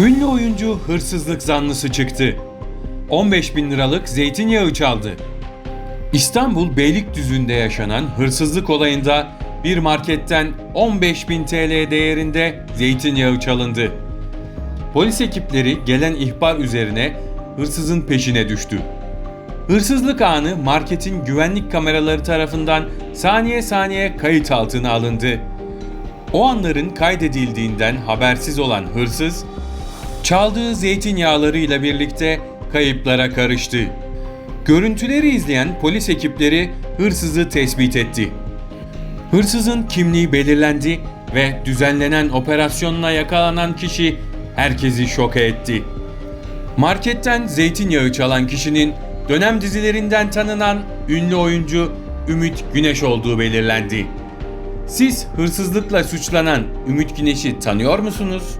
Ünlü oyuncu hırsızlık zanlısı çıktı. 15 bin liralık zeytinyağı çaldı. İstanbul Beylikdüzü'nde yaşanan hırsızlık olayında bir marketten 15 bin TL değerinde zeytinyağı çalındı. Polis ekipleri gelen ihbar üzerine hırsızın peşine düştü. Hırsızlık anı marketin güvenlik kameraları tarafından saniye saniye kayıt altına alındı. O anların kaydedildiğinden habersiz olan hırsız, çaldığı zeytinyağlarıyla birlikte kayıplara karıştı. Görüntüleri izleyen polis ekipleri hırsızı tespit etti. Hırsızın kimliği belirlendi ve düzenlenen operasyonla yakalanan kişi herkesi şoke etti. Marketten zeytinyağı çalan kişinin dönem dizilerinden tanınan ünlü oyuncu Ümit Güneş olduğu belirlendi. Siz hırsızlıkla suçlanan Ümit Güneş'i tanıyor musunuz?